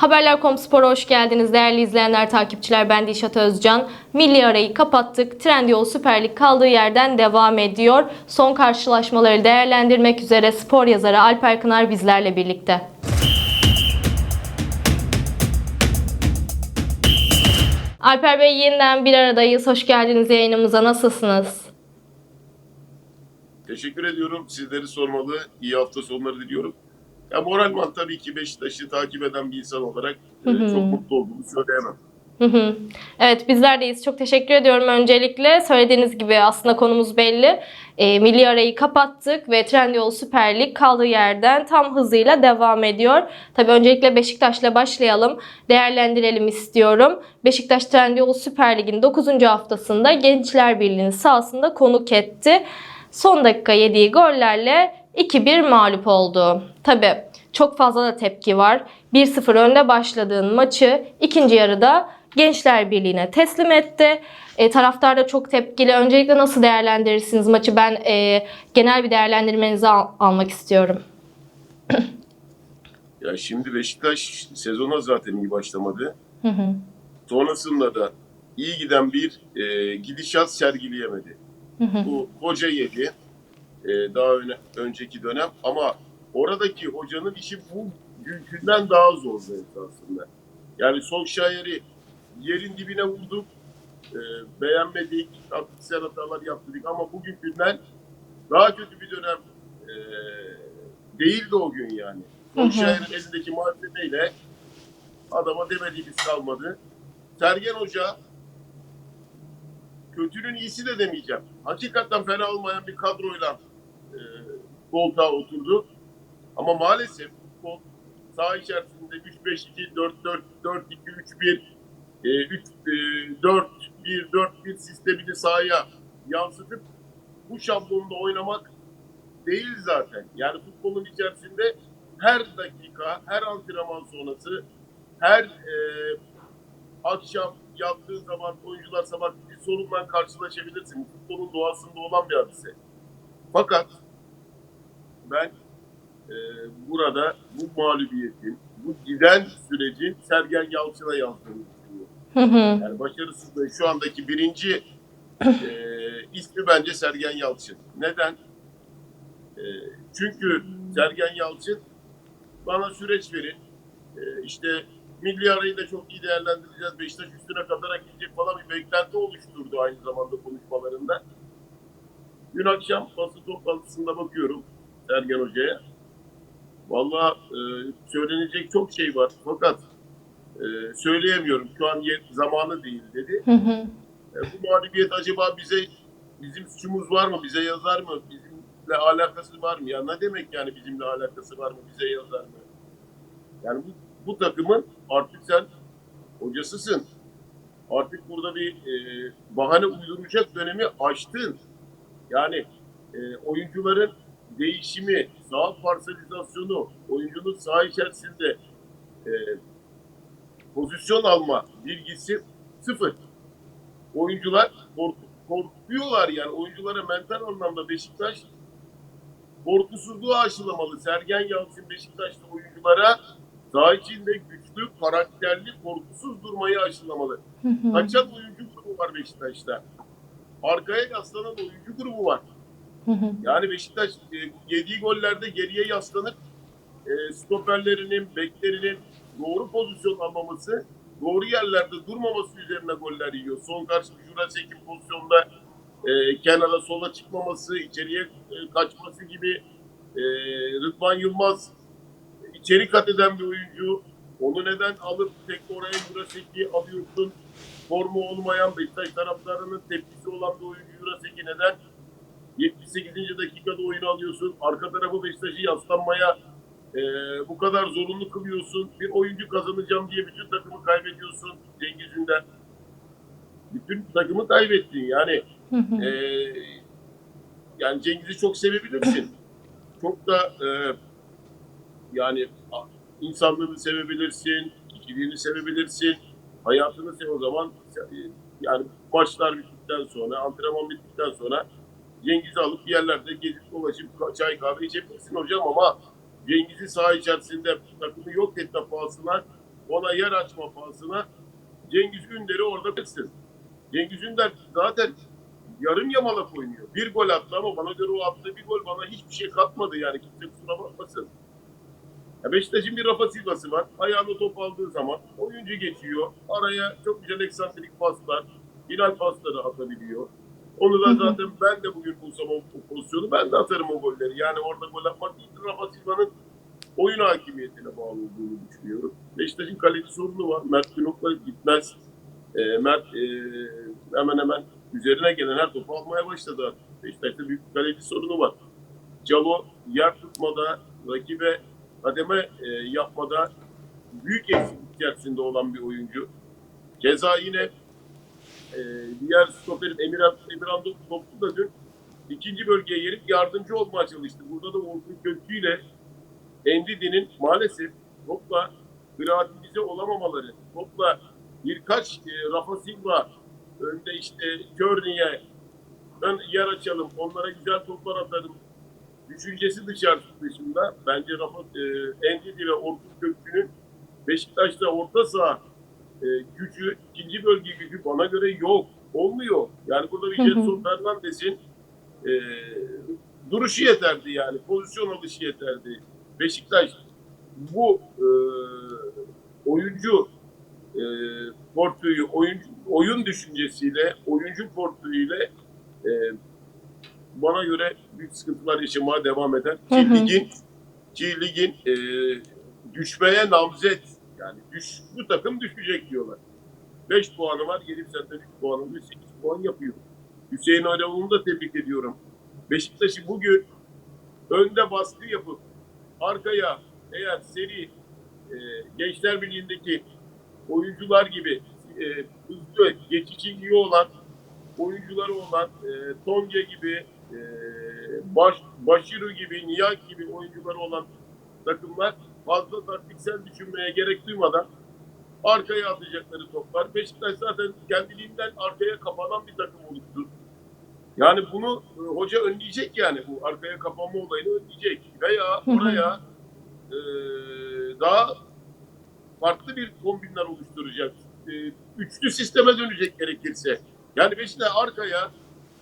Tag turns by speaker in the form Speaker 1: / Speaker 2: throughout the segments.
Speaker 1: Haberler.com Spor'a hoş geldiniz değerli izleyenler, takipçiler. Ben Dişat Özcan. Milli arayı kapattık. Trendyol Süper Lig kaldığı yerden devam ediyor. Son karşılaşmaları değerlendirmek üzere spor yazarı Alper Kınar bizlerle birlikte. Alper Bey yeniden bir aradayız. Hoş geldiniz yayınımıza. Nasılsınız?
Speaker 2: Teşekkür ediyorum. Sizleri sormalı. İyi hafta sonları diliyorum. Ya moralman tabii ki Beşiktaş'ı takip eden bir insan olarak e,
Speaker 1: hı.
Speaker 2: çok mutlu olduğumu söyleyemem.
Speaker 1: Hı hı. Evet bizlerdeyiz. Çok teşekkür ediyorum öncelikle. Söylediğiniz gibi aslında konumuz belli. E, milli arayı kapattık ve Trendyol Süper Lig kaldığı yerden tam hızıyla devam ediyor. Tabii öncelikle Beşiktaş'la başlayalım. Değerlendirelim istiyorum. Beşiktaş Trendyol Süper Lig'in 9. haftasında Gençler Birliği'nin sahasında konuk etti. Son dakika yediği gollerle 2-1 mağlup oldu. Tabii çok fazla da tepki var. 1-0 önde başladığın maçı ikinci yarıda Gençler Birliği'ne teslim etti. E, taraftar da çok tepkili. Öncelikle nasıl değerlendirirsiniz maçı? Ben e, genel bir değerlendirmenizi al- almak istiyorum.
Speaker 2: Ya şimdi Beşiktaş sezona zaten iyi başlamadı.
Speaker 1: Hı hı.
Speaker 2: Sonrasında da iyi giden bir e, gidişat sergileyemedi.
Speaker 1: Hı hı.
Speaker 2: Bu hoca yedi e, daha öne, önceki dönem ama oradaki hocanın işi bu günkünden daha zordu esasında. Yani Solskjaer'i yerin dibine vurduk, e, beğenmedik, taktiksel hatalar yaptık ama bugünkünden daha kötü bir dönem e, değildi o gün yani. Solskjaer'in elindeki malzemeyle adama demediğimiz kalmadı. Sergen Hoca kötünün iyisi de demeyeceğim. Hakikaten fena olmayan bir kadroyla koltuğa oturdu. Ama maalesef futbol saha içerisinde 3-5-2, 4-4, 4-2-3-1, e, 3, e, 4-1, 4-1 sistemini sahaya yansıtıp bu şablonda oynamak değil zaten. Yani futbolun içerisinde her dakika, her antrenman sonrası, her e, akşam yattığın zaman oyuncular sabah bir sorunla karşılaşabilirsin. Futbolun doğasında olan bir hadise. Fakat ben e, burada bu mağlubiyetin, bu giden sürecin Sergen Yalçın'a yazdığını düşünüyorum.
Speaker 1: Hı hı.
Speaker 2: Yani başarısızlığın şu andaki birinci e, ismi bence Sergen Yalçın. Neden? E, çünkü Sergen Yalçın bana süreç verin. E, işte milli arayı da çok iyi değerlendireceğiz. Beşiktaş üstüne katarak gidecek falan bir beklenti oluşturdu aynı zamanda konuşmalarında. Dün akşam basın toplantısında bakıyorum Sergen Hoca'ya. Valla e, söylenecek çok şey var. Fakat e, söyleyemiyorum. Şu an yer, zamanı değil dedi.
Speaker 1: Hı hı.
Speaker 2: E, bu mağlubiyet acaba bize bizim suçumuz var mı? Bize yazar mı? Bizimle alakası var mı? Ya ne demek yani bizimle alakası var mı? Bize yazar mı? Yani bu, bu takımın artık sen hocasısın. Artık burada bir e, bahane uyduracak dönemi aştın. Yani e, oyuncuların değişimi, saha parselizasyonu, oyuncunun saha içerisinde e, pozisyon alma bilgisi sıfır oyuncular kork- korkuyorlar yani oyunculara mental anlamda Beşiktaş korkusuzluğu aşılamalı. Sergen Yalçın Beşiktaş'ta oyunculara saha içinde güçlü, karakterli, korkusuz durmayı aşılamalı. Kaçan oyuncu grubu var Beşiktaş'ta. Arkaya yaslanan oyuncu grubu var. Yani Beşiktaş e, yediği gollerde geriye yaslanıp e, stoperlerinin, beklerinin doğru pozisyon almaması, doğru yerlerde durmaması üzerine goller yiyor. Son karşı Jurasek'in pozisyonda e, kenara sola çıkmaması, içeriye e, kaçması gibi e, Rıdvan Yılmaz içeri kat eden bir oyuncu. Onu neden alıp tek oraya Jurasek'i alıyorsun? Formu olmayan Beşiktaş taraftarının tepkisi olan bir oyuncu Jurasek'i neden 78. dakikada oyunu alıyorsun. Arka tarafı Beşiktaş'ı yaslanmaya e, bu kadar zorunlu kılıyorsun. Bir oyuncu kazanacağım diye bütün takımı kaybediyorsun Cengiz Ünder. Bütün takımı kaybettin. Yani e, yani Cengiz'i çok sevebilirsin. Çok da e, yani insanlığını sevebilirsin, kişiliğini sevebilirsin, hayatını sev o zaman e, yani maçlar bittikten sonra, antrenman bittikten sonra Cengiz'i alıp bir yerlerde gezip dolaşıp çay kahve içebilirsin hocam ama Cengiz'i saha içerisinde takımı yok etme pahasına ona yer açma pahasına Cengiz Ünder'i orada kırsın. Cengiz Ünder zaten yarım yamalak oynuyor. Bir gol attı ama bana göre o attığı bir gol bana hiçbir şey katmadı yani. Kimse kusura bakmasın. Ya Beşiktaş'ın bir Rafa Silva'sı var. Ayağını top aldığı zaman oyuncu geçiyor. Araya çok güzel eksantrik paslar, final pasları atabiliyor. Onu da zaten ben de bugün bulsam o, o pozisyonu ben de atarım o golleri. Yani orada gol atmak değil, Rafa Silva'nın oyun hakimiyetine bağlı olduğunu düşünüyorum. Beşiktaş'ın kaleci sorunu var. Mert Günok'la gitmez. E, Mert e, hemen hemen üzerine gelen her topu almaya başladı. Beşiktaş'ta büyük bir kaleci sorunu var. Calo yer tutmada, rakibe kademe e, yapmada büyük eksiklik içerisinde olan bir oyuncu. Keza yine e, diğer stoperin Emirhan, Emirhan Toplu da dün ikinci bölgeye gelip yardımcı olmaya çalıştı. Burada da Orkun Kökçü ile Endidi'nin maalesef topla kreativize olamamaları, topla birkaç e, Rafa Silva önde işte Körni'ye ön yer açalım, onlara güzel toplar atarım düşüncesi dışarı dışında bence Rafa e, Endidi ve Orkun Kökçü'nün Beşiktaş'ta orta saha e, gücü, ikinci bölge gücü bana göre yok. Olmuyor. Yani burada bir. Jetson Fernandez'in e, duruşu yeterdi yani. Pozisyon alışı yeterdi. Beşiktaş bu e, oyuncu e, portföyü, oyuncu, oyun düşüncesiyle, oyuncu portföyüyle e, bana göre büyük sıkıntılar yaşamaya devam eder. Ki ligin, ki ligin e, düşmeye namzet. Yani düş, bu takım düşecek diyorlar. 5 puanı var, gelip zaten 3 puanı, 8 puan yapıyor. Hüseyin Öleoğlu'nu da tebrik ediyorum. Beşiktaş'ı bugün önde baskı yapıp arkaya eğer seri e, Gençler Birliği'ndeki oyuncular gibi e, hızlı, geçici iyi olan oyuncuları olan e, Tonge gibi, e, Baş, Başiru gibi, Niyak gibi oyuncuları olan takımlar fazla taktiksel düşünmeye gerek duymadan arkaya atacakları toplar. Beşiktaş zaten kendiliğinden arkaya kapanan bir takım oluştu. Yani bunu e, hoca önleyecek yani bu arkaya kapanma olayını önleyecek. Veya oraya e, daha farklı bir kombinler oluşturacak. E, üçlü sisteme dönecek gerekirse. Yani Beşiktaş arkaya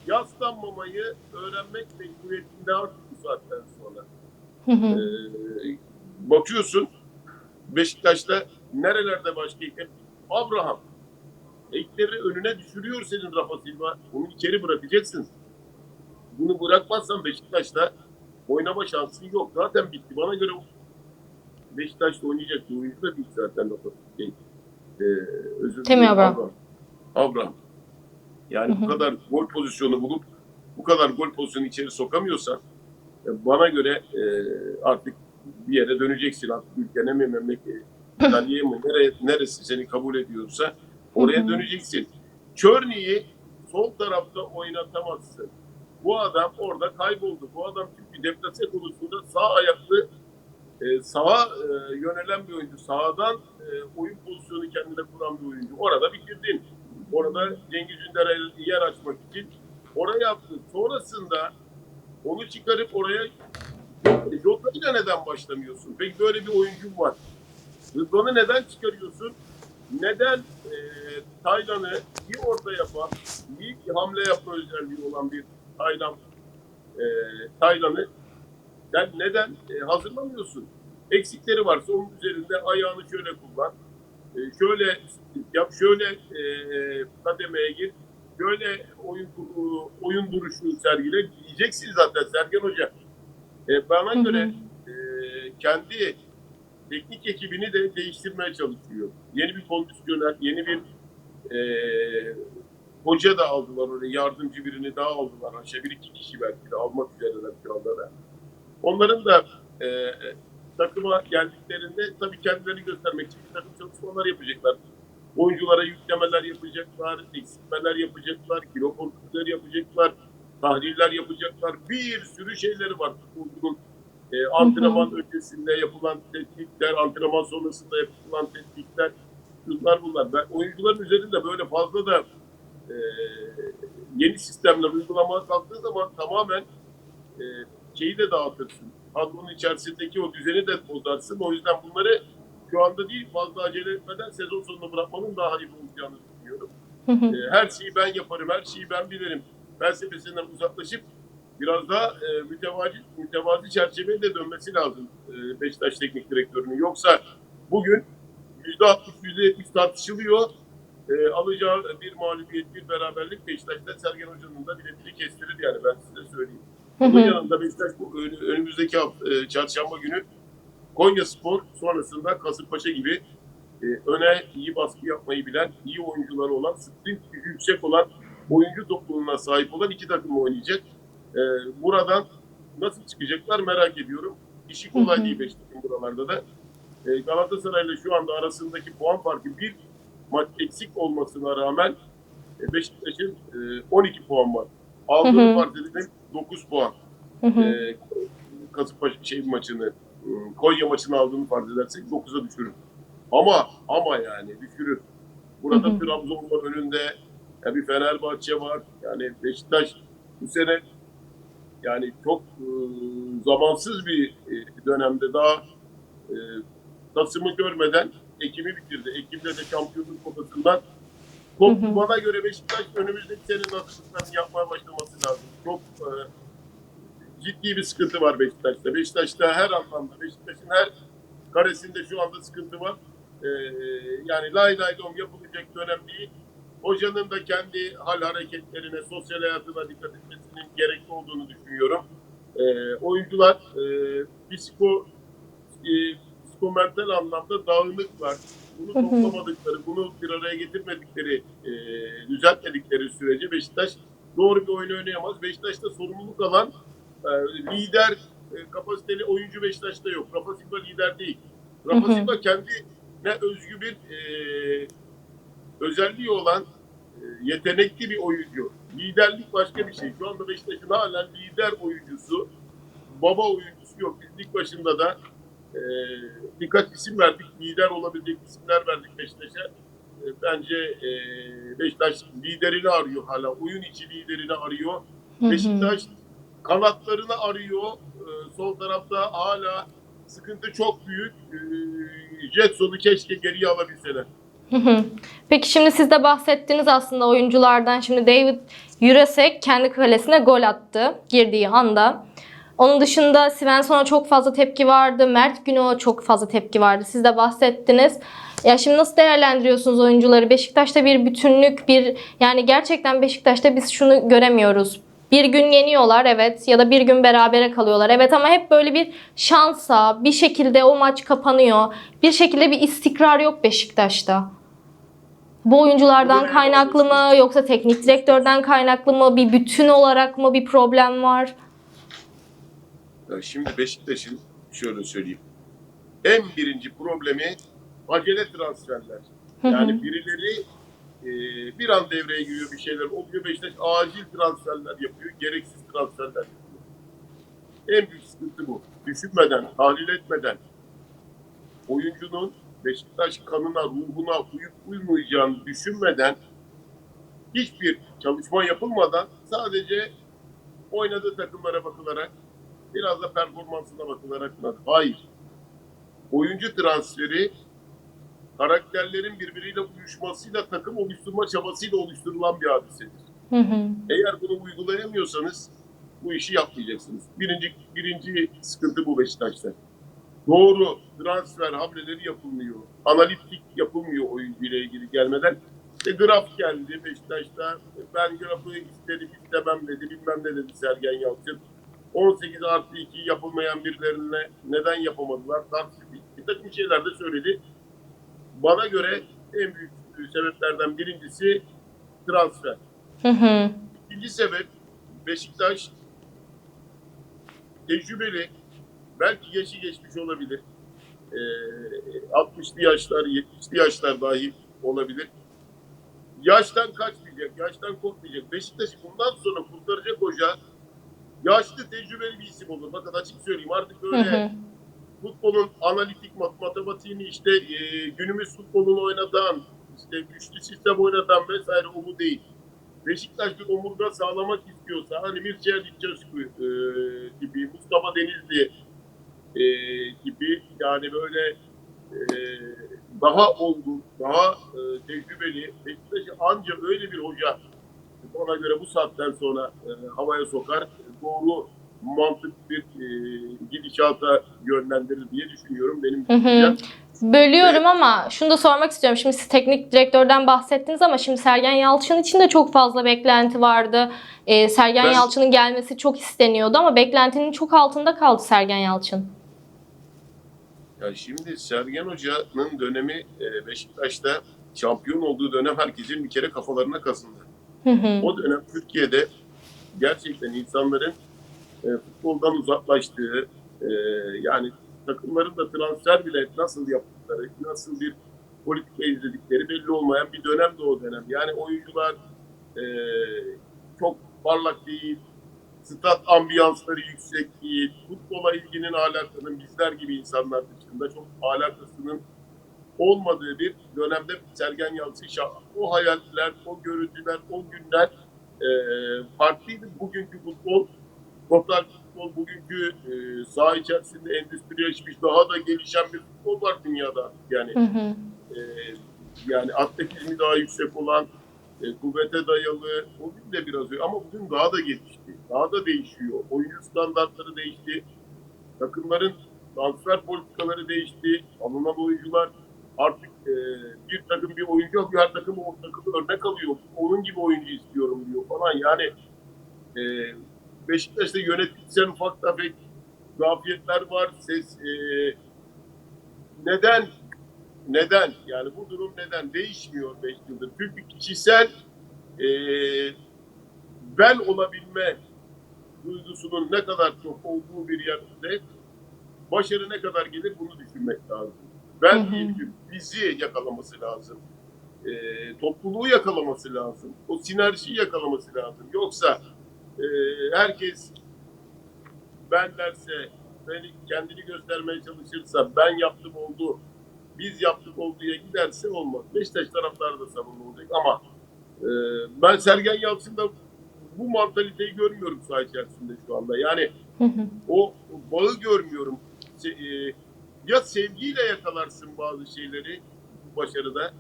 Speaker 2: yaslanmamayı öğrenmek mecburiyetinde artık bu saatten sonra. Ee, bakıyorsun Beşiktaş'ta nerelerde başka hep Abraham ekleri önüne düşürüyor senin Rafa Silva. Onu içeri bırakacaksın. Bunu bırakmazsan Beşiktaş'ta oynama şansın yok. Zaten bitti. Bana göre Beşiktaş'ta oynayacak bir oyuncu da değil zaten Rafa şey, ee, özür dilerim,
Speaker 1: Abraham.
Speaker 2: Abraham. Yani
Speaker 1: Hı
Speaker 2: bu kadar gol pozisyonu bulup bu kadar gol pozisyonu içeri sokamıyorsan e, bana göre e, artık bir yere döneceksin artık ülkene mi memlekete İtalya'ya mı nere, neresi seni kabul ediyorsa oraya döneceksin. Körni'yi sol tarafta oynatamazsın. Bu adam orada kayboldu. Bu adam çünkü deplase konusunda sağ ayaklı e, sağa e, yönelen bir oyuncu. Sağdan e, oyun pozisyonu kendine kuran bir oyuncu. Orada bitirdin. Orada Cengiz Ünder'e yer açmak için oraya yaptın. Sonrasında onu çıkarıp oraya Jota ile neden başlamıyorsun? Peki böyle bir oyuncun var. Rıdvan'ı neden çıkarıyorsun? Neden e, Taylan'ı iyi orta yapan, iyi bir hamle yapma özelliği olan bir Taylan e, Taylan'ı sen neden e, hazırlamıyorsun? Eksikleri varsa onun üzerinde ayağını şöyle kullan. E, şöyle yap, şöyle e, kademeye gir. Şöyle oyun oyun duruşunu sergile. Diyeceksin zaten Sergen Hoca. E, bana
Speaker 1: Hı hı.
Speaker 2: göre e, kendi teknik ekibini de değiştirmeye çalışıyor. Yeni bir kondisyoner, yeni bir e, hoca da aldılar oraya. Yardımcı birini daha aldılar. Aşağı bir iki kişi belki de almak üzereler şu anda da. Onların da e, takıma geldiklerinde tabii kendilerini göstermek için bir takım çalışmalar yapacaklar. Oyunculara yüklemeler yapacaklar, eksiltmeler yapacaklar, kilo kontrolleri yapacaklar, tahliller yapacaklar. Bir sürü şeyleri var futbolcunun e, antrenman öncesinde yapılan tetkikler, antrenman sonrasında yapılan tetkikler, şunlar bunlar. Ben oyuncuların üzerinde böyle fazla da e, yeni sistemler uygulamaya kalktığı zaman tamamen e, şeyi de dağıtırsın. Kadronun içerisindeki o düzeni de bozarsın. O yüzden bunları şu anda değil fazla acele etmeden sezon sonunda bırakmanın daha hayırlı olacağını düşünüyorum.
Speaker 1: Hı hı.
Speaker 2: E, her şeyi ben yaparım, her şeyi ben bilirim. Felsefesinden uzaklaşıp biraz daha e, mütevazi, mütevazi çerçeveye de dönmesi lazım e, Beşiktaş Teknik Direktörü'nün. Yoksa bugün %60, %70 tartışılıyor. E, alacağı bir mağlubiyet, bir beraberlik Beşiktaş'ta Sergen Hoca'nın da biletini kestirir yani ben size söyleyeyim. Bunun yanında Beşiktaş bu ön- önümüzdeki hafta, e, çarşamba günü Konya Spor sonrasında Kasımpaşa gibi e, öne iyi baskı yapmayı bilen, iyi oyuncuları olan, sprint yüksek olan oyuncu topluluğuna sahip olan iki takım oynayacak. E, buradan nasıl çıkacaklar merak ediyorum. İşi kolay değil Beşiktaş'ın buralarda da. E, Galatasaray'la şu anda arasındaki puan farkı bir maç eksik olmasına rağmen e, Beşiktaş'ın e, 12 puan var. Aldığı fark dedim 9 puan.
Speaker 1: Hı hı.
Speaker 2: E, Kasımpaşa şey maçını, e, Konya maçını aldığını farz edersek 9'a düşürür. Ama ama yani düşürür. Burada. Trabzon var önünde. Ya bir Fenerbahçe var. Yani Beşiktaş bu sene yani çok e, zamansız bir e, dönemde daha e, Kasım'ı görmeden Ekim'i bitirdi. Ekim'de de şampiyonluk potasından
Speaker 1: hı.
Speaker 2: bana göre Beşiktaş önümüzdeki senenin hazırlıklarını yapmaya başlaması lazım. Çok e, ciddi bir sıkıntı var Beşiktaş'ta. Beşiktaş'ta her anlamda, Beşiktaş'ın her karesinde şu anda sıkıntı var. Ee, yani lay lay lom yapılacak dönem değil. Hocanın da kendi hal hareketlerine, sosyal hayatına dikkat etmesinin gerekli olduğunu düşünüyorum. Ee, oyuncular e, psiko, e, psikomental anlamda dağınıklar. Bunu
Speaker 1: Hı hı.
Speaker 2: toplamadıkları, bunu bir araya getirmedikleri, e, düzeltmedikleri sürece Beşiktaş doğru bir oyun oynayamaz. Beşiktaş'ta sorumluluk alan e, lider e, kapasiteli oyuncu Beşiktaş'ta yok. Rafa Silva lider değil. Rafa. Silva kendine özgü bir e, özelliği olan e, yetenekli bir oyuncu. Liderlik başka bir şey. Şu anda Beşiktaş'ın halen lider oyuncusu, baba oyuncusu yok. Biz lig başında da e, birkaç isim verdik. Lider olabilecek isimler verdik Beşiktaş'a. E, bence e, Beşiktaş liderini arıyor hala. Oyun içi liderini arıyor. Beşiktaş kanatlarını arıyor. Ee, sol tarafta hala sıkıntı çok büyük. Ee, Jetson'u keşke geriye alabilseler.
Speaker 1: Peki şimdi siz de bahsettiniz aslında oyunculardan. Şimdi David Jurasek kendi kalesine gol attı girdiği anda. Onun dışında Svensson'a çok fazla tepki vardı. Mert Günok'a çok fazla tepki vardı. Siz de bahsettiniz. Ya şimdi nasıl değerlendiriyorsunuz oyuncuları? Beşiktaş'ta bir bütünlük, bir yani gerçekten Beşiktaş'ta biz şunu göremiyoruz. Bir gün yeniyorlar evet ya da bir gün berabere kalıyorlar evet ama hep böyle bir şansa bir şekilde o maç kapanıyor. Bir şekilde bir istikrar yok Beşiktaş'ta. Bu oyunculardan kaynaklı mı yoksa teknik direktörden kaynaklı mı bir bütün olarak mı bir problem var?
Speaker 2: Ya şimdi Beşiktaş'ın şöyle söyleyeyim. En birinci problemi acele transferler. Yani birileri e, bir an devreye giriyor bir şeyler oluyor. Beşiktaş acil transferler yapıyor. Gereksiz transferler yapıyor. En büyük sıkıntı bu. Düşünmeden, tahlil etmeden oyuncunun Beşiktaş kanına, ruhuna uyup uymayacağını düşünmeden hiçbir çalışma yapılmadan sadece oynadığı takımlara bakılarak biraz da performansına bakılarak hayır. Oyuncu transferi karakterlerin birbiriyle uyuşmasıyla takım oluşturma çabasıyla oluşturulan bir hadisedir.
Speaker 1: Hı hı.
Speaker 2: Eğer bunu uygulayamıyorsanız bu işi yapmayacaksınız. Birinci, birinci sıkıntı bu Beşiktaş'ta. Doğru transfer hamleleri yapılmıyor. Analitik yapılmıyor oyuncu ile ilgili gelmeden. İşte Graf geldi Beşiktaş'ta. Ben Graf'ı istedim istemem dedi. Bilmem ne dedi Sergen Yalçın. 18 artı 2 yapılmayan birilerine neden yapamadılar? Tartışıldı. Bir takım şeyler de söyledi. Bana göre en büyük sebeplerden birincisi transfer.
Speaker 1: Hı hı.
Speaker 2: İkinci sebep Beşiktaş tecrübeli, belki yaşı geçmiş olabilir. Ee, 60'lı yaşlar, 70'li yaşlar dahi olabilir. Yaştan kaçmayacak, yaştan korkmayacak. Beşiktaş'ı bundan sonra kurtaracak hoca yaşlı, tecrübeli bir isim olur. Bakın açık söyleyeyim artık
Speaker 1: Hı
Speaker 2: böyle
Speaker 1: hı.
Speaker 2: futbolun analitik mat- matematiğini işte e, günümüz futbolunu oynatan, işte güçlü sistem oynatan vesaire o bu değil. Beşiktaş bir omurga sağlamak istiyorsa hani Mircea Licescu e, gibi, Mustafa Denizli e, gibi yani böyle e, daha olgun, daha e, tecrübeli, Beşiktaş'ı anca öyle bir hoca bana göre bu saatten sonra e, havaya sokar, doğru mantık bir e, gidişata yönlendirir diye düşünüyorum. Benim
Speaker 1: Hı hı. Bölüyorum ama şunu da sormak istiyorum. Şimdi siz teknik direktörden bahsettiniz ama şimdi Sergen Yalçın için de çok fazla beklenti vardı. Ee, Sergen
Speaker 2: Ben-
Speaker 1: Yalçın'ın gelmesi çok isteniyordu ama beklentinin çok altında kaldı Sergen Yalçın.
Speaker 2: Ya şimdi Sergen Hoca'nın dönemi e, Beşiktaş'ta şampiyon olduğu dönem herkesin bir kere kafalarına kazındı.
Speaker 1: Hı hı.
Speaker 2: O dönem Türkiye'de gerçekten insanların e, futboldan uzaklaştığı, e, yani takımların da transfer bile nasıl yaptıkları, nasıl bir politika izledikleri belli olmayan bir dönemdi o dönem. Yani oyuncular e, çok parlak değil, stat ambiyansları yüksek değil, futbola ilginin alakasının bizler gibi insanlar dışında çok alakasının olmadığı bir dönemde Sergen Yalçın o hayaller, o görüntüler, o günler e, farklıydı. Bugünkü futbol, total futbol bugünkü e, saha içerisinde endüstrileşmiş, daha da gelişen bir futbol var dünyada. Yani
Speaker 1: Hı hı.
Speaker 2: e, yani atletizmi daha yüksek olan, e, kuvvete dayalı, o gün de biraz öyle. Ama bugün daha da gelişti. Daha da değişiyor. Oyuncu standartları değişti. Takımların transfer politikaları değişti. Alınan oyuncular artık e, bir takım bir oyuncu alıyor. Her takım o takımı örnek alıyor. Onun gibi oyuncu istiyorum diyor falan. Yani e, Beşiktaş'ta yönetimsel ufak tefek zafiyetler var. Ses e, neden neden? Yani bu durum neden? Değişmiyor 5 yıldır. Çünkü kişisel e, ben olabilme duygusunun ne kadar çok olduğu bir yerde başarı ne kadar gelir bunu düşünmek lazım. Ben
Speaker 1: Hı hı.
Speaker 2: değil ki bizi yakalaması lazım. E, topluluğu yakalaması lazım. O sinerjiyi yakalaması lazım. Yoksa e, herkes ben derse, beni kendini göstermeye çalışırsa, ben yaptım oldu, biz yaptık olduğuya giderse olmaz. Beşiktaş taraftarı da savunma olacak ama e, ben Sergen Yalçın'da bu mantaliteyi görmüyorum saha içerisinde şu anda. Yani o, o bağı görmüyorum. Se- e, ya sevgiyle yakalarsın bazı şeyleri başarıda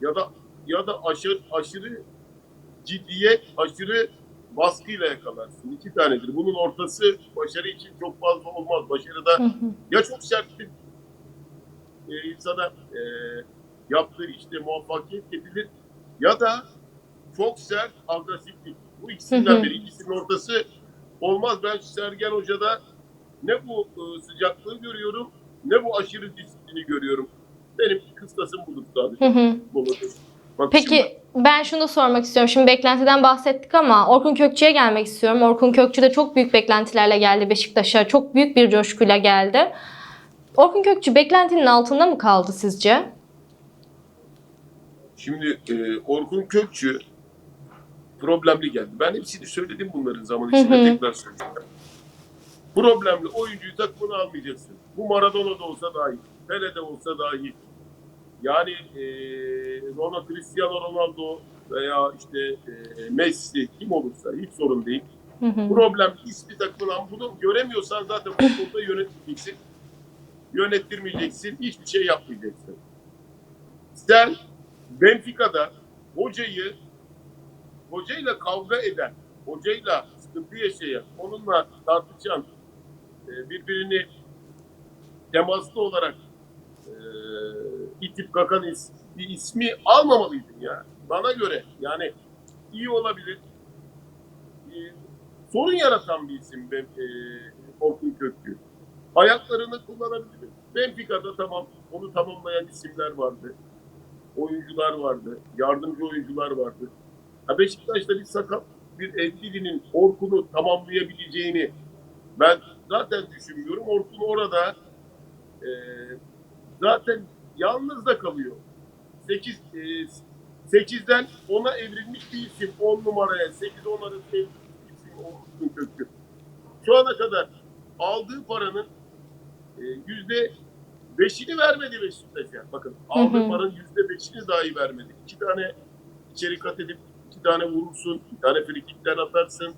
Speaker 2: ya da ya da aşırı aşırı ciddiyet, aşırı baskıyla yakalarsın. İki tanedir. Bunun ortası başarı için çok fazla olmaz. Başarıda ya çok sert bir e, insana e, yaptığı işte muvaffakiyet getirir ya da çok sert agresiflik. Bu ikisinden biri. İkisinin ortası olmaz. Ben Sergen Hoca'da ne bu e, sıcaklığı görüyorum ne bu aşırı disiplini görüyorum. Benim kıstasım budur sadece.
Speaker 1: Hı.
Speaker 2: Bakışımda.
Speaker 1: Peki ben şunu da sormak istiyorum. Şimdi beklentiden bahsettik ama Orkun Kökçü'ye gelmek istiyorum. Orkun Kökçü de çok büyük beklentilerle geldi Beşiktaş'a. Çok büyük bir coşkuyla geldi. Orkun Kökçü beklentinin altında mı kaldı sizce?
Speaker 2: Şimdi e, Orkun Kökçü problemli geldi. Ben hepsini söyledim bunların zaman içinde tekrar söyleyeceğim. Problemli oyuncuyu takımına almayacaksın. Bu Maradona'da olsa dahi, Pele'de olsa dahi. Yani e, Ronaldo, Cristiano Ronaldo veya işte e, Messi kim olursa hiç sorun değil.
Speaker 1: Hı hı.
Speaker 2: Problem ismi takımına bunu göremiyorsan zaten futbolda yönetmeyeceksin. Yönettirmeyeceksin. Hiçbir şey yapmayacaksın. Sen Benfica'da hocayı hocayla kavga eden, hocayla sıkıntı yaşayan, onunla tartışan, e, birbirini temaslı olarak e, itip kakan is- bir ismi almamalıydın ya. Bana göre yani iyi olabilir. E, sorun yaratan bir isim e, Orkun Kökçü. Ayaklarını kullanabilir. Benfica'da tamam onu tamamlayan isimler vardı. Oyuncular vardı. Yardımcı oyuncular vardı. Ha Beşiktaş'ta bir sakat bir Endili'nin Orkun'u tamamlayabileceğini ben zaten düşünmüyorum. Orkun orada e, zaten yalnız da kalıyor. 8 e, 8'den 10'a evrilmiş bir isim 10 numaraya 8 10 arası evrilmiş bir isim Orkun Kökçü. Şu ana kadar aldığı paranın yüzde beşini vermedi Beşiktaş'a. Bakın aldığı paranın yüzde beşini dahi vermedi. İki tane içeri kat edip iki tane vurursun, bir tane frikikten atarsın.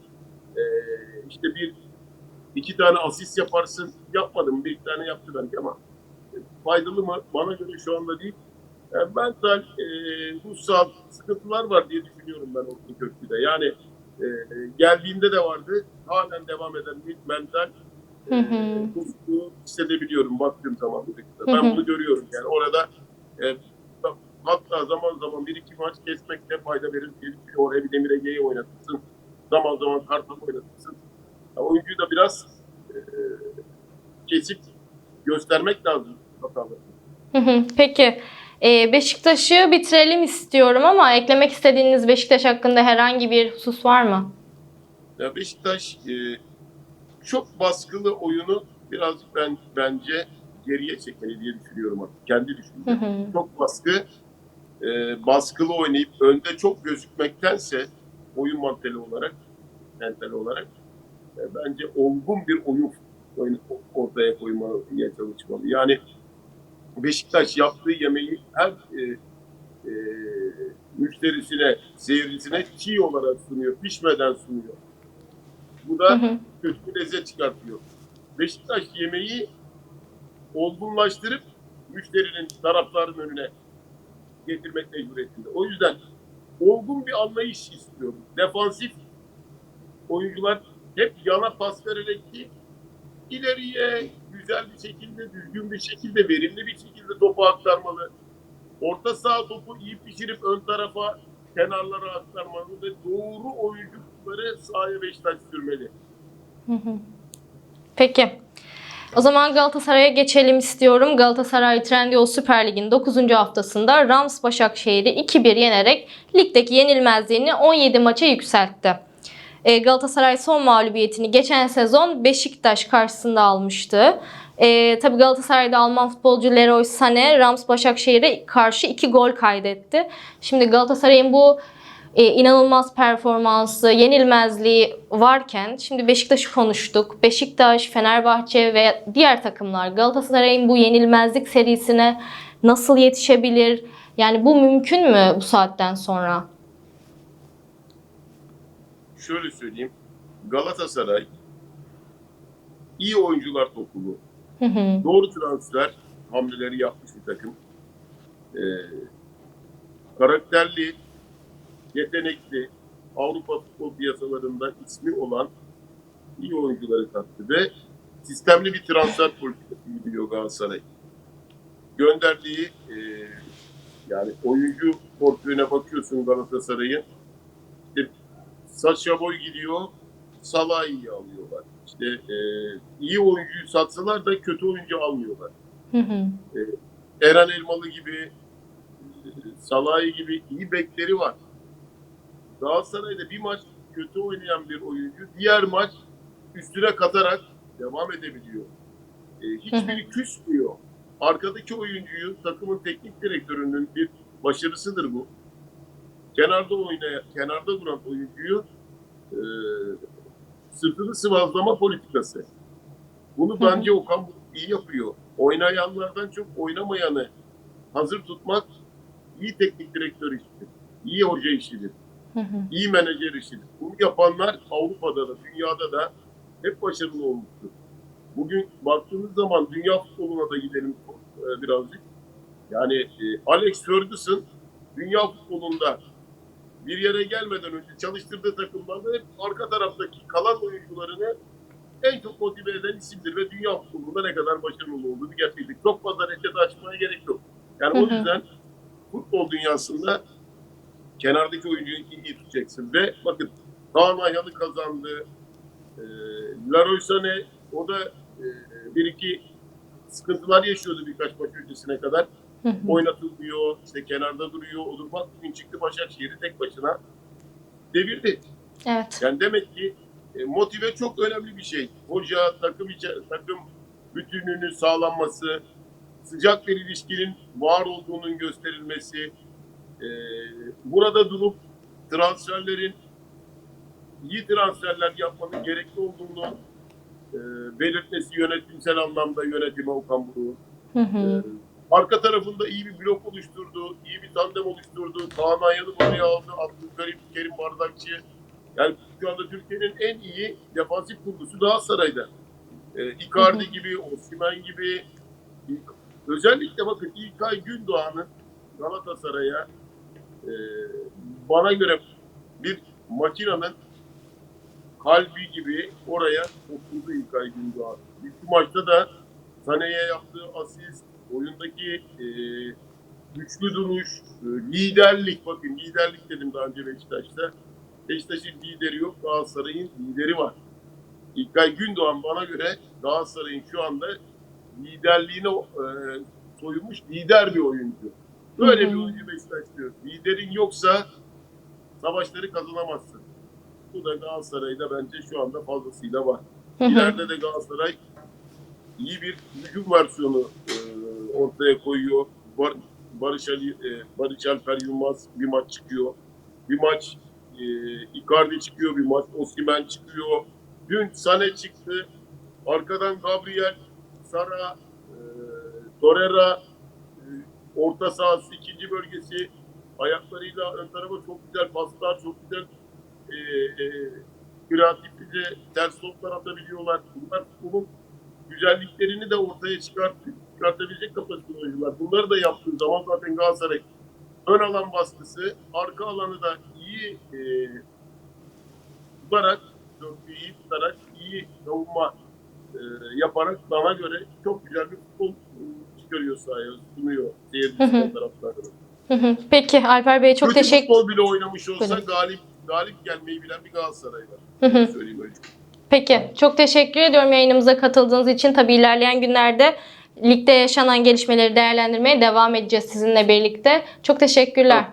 Speaker 2: E, işte bir iki tane asist yaparsın. Yapmadım bir iki tane yaptı belki ama faydalı mı? Bana göre şu anda değil. Yani mental, e, ruhsal sıkıntılar var diye düşünüyorum ben Orkun Köklü'de. Yani e, geldiğinde de vardı. Halen devam eden bir mental
Speaker 1: Hı hı.
Speaker 2: e, hissedebiliyorum baktığım zaman.
Speaker 1: Hı
Speaker 2: Ben
Speaker 1: hı.
Speaker 2: bunu görüyorum. Yani orada e, hatta zaman zaman bir iki maç kesmekte fayda verir düşünüyorum. Oraya bir Demir Ege'yi oynatırsın. Zaman zaman Kartal oynatırsın. Ya oyuncuyu da biraz e, kesip göstermek lazım hataları.
Speaker 1: Hı hı. Peki e, Beşiktaş'ı bitirelim istiyorum ama eklemek istediğiniz Beşiktaş hakkında herhangi bir husus var mı?
Speaker 2: Ya Beşiktaş e, çok baskılı oyunu birazcık ben bence geriye çekmeli diye düşünüyorum artık. Kendi
Speaker 1: Hı
Speaker 2: düşüncem.
Speaker 1: hı.
Speaker 2: Çok baskı e, baskılı oynayıp önde çok gözükmektense oyun mantali olarak mental olarak e, bence olgun bir oyun ortaya koymaya çalışmalı. Yani Beşiktaş yaptığı yemeği her e, e, müşterisine, seyircisine çiğ olarak sunuyor, pişmeden sunuyor. Bu
Speaker 1: Hı
Speaker 2: da
Speaker 1: hı.
Speaker 2: Kötü bir lezzet çıkartıyor. Beşiktaş yemeği olgunlaştırıp müşterinin, taraftarın önüne getirmek mecburiyetinde. O yüzden olgun bir anlayış istiyorum. Defansif oyuncular hep yana pas vererek değil, ileriye güzel bir şekilde, düzgün bir şekilde, verimli bir şekilde topu aktarmalı. Orta saha topu iyi pişirip ön tarafa, kenarlara aktarmalı ve doğru oyuncuları sahaya Beşiktaş sürmeli.
Speaker 1: Peki. O zaman Galatasaray'a geçelim istiyorum. Galatasaray Trendyol Süper Lig'in 9. haftasında Rams Başakşehir'i 2-1 yenerek ligdeki yenilmezliğini 17 maça yükseltti. Ee, Galatasaray son mağlubiyetini geçen sezon Beşiktaş karşısında almıştı. Ee, tabii Galatasaray'da Alman futbolcu Leroy Sané Rams Başakşehir'e karşı 2 gol kaydetti. Şimdi Galatasaray'ın bu e, inanılmaz performansı, yenilmezliği varken şimdi Beşiktaş'ı konuştuk. Beşiktaş, Fenerbahçe ve diğer takımlar Galatasaray'ın bu yenilmezlik serisine nasıl yetişebilir? Yani bu mümkün mü bu saatten sonra?
Speaker 2: Şöyle söyleyeyim. Galatasaray iyi oyuncular topluluğu.
Speaker 1: Hı hı.
Speaker 2: Doğru transfer hamleleri yapmış bir takım. Ee, karakterli, yetenekli, Avrupa futbol piyasalarında ismi olan iyi oyuncuları kattı ve sistemli bir transfer politikası gidiyor Galatasaray. Gönderdiği e, yani oyuncu portföyüne bakıyorsun Galatasaray'ın. İşte Sacha Boy gidiyor, Salah'ı alıyorlar. İşte e, iyi oyuncuyu satsalar da kötü oyuncu almıyorlar.
Speaker 1: Hı hı.
Speaker 2: Eren Elmalı gibi, e, Salahi gibi iyi bekleri var. Galatasaray'da bir maç kötü oynayan bir oyuncu diğer maç üstüne katarak devam edebiliyor. E, hiçbiri küsmüyor. Arkadaki oyuncuyu takımın teknik direktörünün bir başarısıdır bu. Kenarda oynayan, kenarda duran oyuncuyu e, sırtını sıvazlama politikası. Bunu bence Okan iyi yapıyor. Oynayanlardan çok oynamayanı hazır tutmak iyi teknik direktör işidir. İyi hoca işidir.
Speaker 1: Hı hı.
Speaker 2: iyi menajer işidir. Bunu yapanlar Avrupa'da da dünyada da hep başarılı olmuştur. Bugün baktığınız zaman dünya futboluna da gidelim e, birazcık. Yani e, Alex Ferguson dünya futbolunda bir yere gelmeden önce çalıştırdığı takımlarda hep arka taraftaki kalan oyuncularını en çok motive eden isimdir ve dünya futbolunda ne kadar başarılı olduğunu gerçekten çok fazla reçete açmaya gerek yok. Yani o
Speaker 1: Hı
Speaker 2: yüzden futbol dünyasında kenardaki oyuncuyu iyi tutacaksın ve bakın Kaan Ayhan'ı kazandı. E, Leroy Sané o da e, bir iki sıkıntılar yaşıyordu birkaç maç öncesine kadar.
Speaker 1: Hı hı.
Speaker 2: Oynatılmıyor, işte kenarda duruyor. Olur bak bugün çıktı Başakşehir'i tek başına devirdi.
Speaker 1: Evet.
Speaker 2: Yani demek ki e, motive çok önemli bir şey. Hoca, takım içi, takım bütünlüğünün sağlanması, sıcak bir ilişkinin var olduğunun gösterilmesi, e, burada durup transferlerin iyi transferler yapmanın gerekli olduğunu e, belirtmesi yönetimsel anlamda yönetime Okan Buruk'un. Ee, arka tarafında iyi bir blok oluşturdu, iyi bir tandem oluşturdu. Kaan Ayhan'ı buraya aldı, Abdülkarim, Kerim Bardakçı. Yani şu anda Türkiye'nin en iyi defansif kurgusu Galatasaray'da. Ee, Icardi gibi, Osimhen gibi, özellikle bakın İlkay Gündoğan'ın Galatasaray'a e, bana göre bir makinenin kalbi gibi oraya oturdu İlkay Gündoğan. İlk maçta da Sané'ye yaptığı asist, oyundaki e, güçlü duruş, e, liderlik bakın liderlik dedim daha önce Beşiktaş'ta. Beşiktaş'ın lideri yok, Galatasaray'ın lideri var. İlkay Gündoğan bana göre Galatasaray'ın şu anda liderliğine e, soyunmuş lider bir oyuncu. Böyle bir oyuncu Beşiktaş diyor. Liderin yoksa savaşları kazanamazsın. Bu da Galatasaray'da bence şu anda fazlasıyla var. İleride de Galatasaray iyi bir hücum versiyonu e, ortaya koyuyor. Bar, Barış Ali, e, Barış Alper Yılmaz bir maç çıkıyor. Bir maç e, Icardi çıkıyor, bir maç Osimhen çıkıyor. Dün Sane çıktı. Arkadan Gabriel, Sara, e, Torreira, orta sahası ikinci bölgesi ayaklarıyla ön tarafa çok güzel paslar, çok güzel e, e, kreatif bize ters toplar atabiliyorlar. Bunlar bunun güzelliklerini de ortaya çıkart, çıkartabilecek kapasiteli oyuncular. Bunları da yaptığı zaman zaten Galatasaray ön alan baskısı, arka alanı da iyi e, tutarak, dörtlüyü iyi tutarak, iyi savunma e, yaparak bana göre çok güzel bir futbol çıkarıyor sahaya, taraftarına.
Speaker 1: Hı hı. Peki Alper Bey çok
Speaker 2: Kötü
Speaker 1: teşekkür
Speaker 2: futbol bile oynamış olsa
Speaker 1: Buyurun.
Speaker 2: galip galip gelmeyi bilen bir Galatasaray var.
Speaker 1: Hı hı.
Speaker 2: Öyle söyleyeyim öyle.
Speaker 1: Peki, çok teşekkür ediyorum yayınımıza katıldığınız için. Tabii ilerleyen günlerde ligde yaşanan gelişmeleri değerlendirmeye devam edeceğiz sizinle birlikte. Çok teşekkürler.